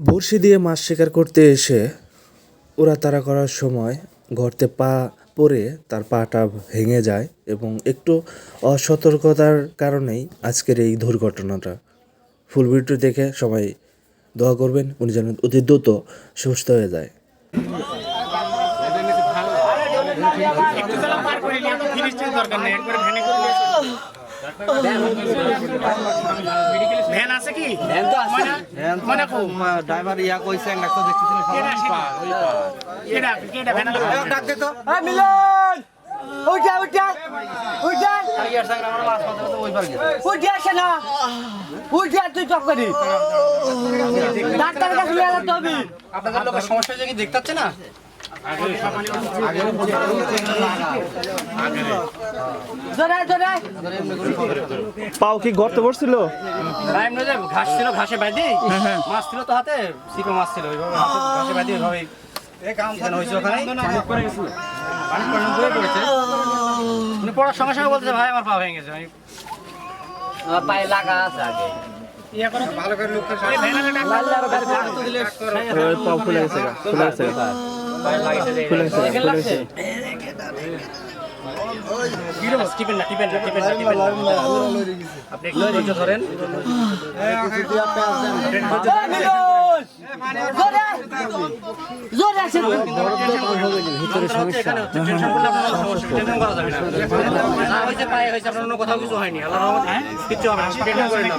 বড়শি দিয়ে মাছ শিকার করতে এসে ওরা তাড়া করার সময় গর্তে পা পড়ে তার পাটা ভেঙে যায় এবং একটু অসতর্কতার কারণেই আজকের এই দুর্ঘটনাটা। ফুল ভিডিওটি দেখে সবাই দোয়া করবেন, উনি যেন অতি দ্রুত সুস্থ হয়ে যায়। ভ্যান আছে কি? ভ্যান তো আছে। মানে খুব ড্রাইভার ইয়া কইছে ডাক্তার দেখতেছেন কেডা কেডা কেডা ভ্যান ডাক দে তো। এই মিলন! উঠা উঠা উঠা। ইয়ার সাগর আমরা মাছ মারতে তো ওই পার গেছে উঠে আসে না। উঠে তুই চক করি ডাক্তারের কাছে নিয়ে যেতে হবে। আপনাদের লোকের সমস্যা হয়েছে কি? দেখতে পাচ্ছে না? পাও কি গর্তে পড়ছিল? ঘাস ছিল ঘাসে বাইদি মাছ ছিল তো হাতে সিপে মাছ ছিল ঘাসে বাইদি ওইভাবে পড়ার সঙ্গে সঙ্গে বলতেছে ভাই আমার পা ভেঙে গেছে। পায়ে লাগা আছে আগে। ভালো করে লোক আপনি একটু ধৈর্য ধরেন ভিতরে সমস্যা পায়ে হয়েছে আপনার কোথাও কিছু হয়নি আল্লাহর রহমতে কিচ্ছু হবে না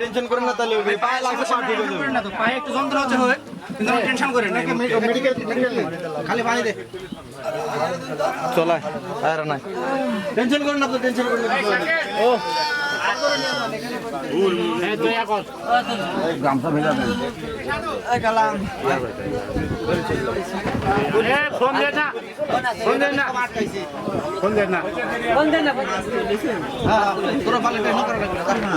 টেনশন করেন না তাহলে। পায়ে লাগছে পা ঠিক হয়ে যাবে। পায়ে একটু যন্ত্রণা হচ্ছে হয় কিন্তু টেনশন করেন না। খালি পানি দে। চলায়। আর নাই। টেনশন করেন না তো টেনশন করেন হয়নি। ফোন দে না। ফোন হ্যাঁ, হ্যাঁ, না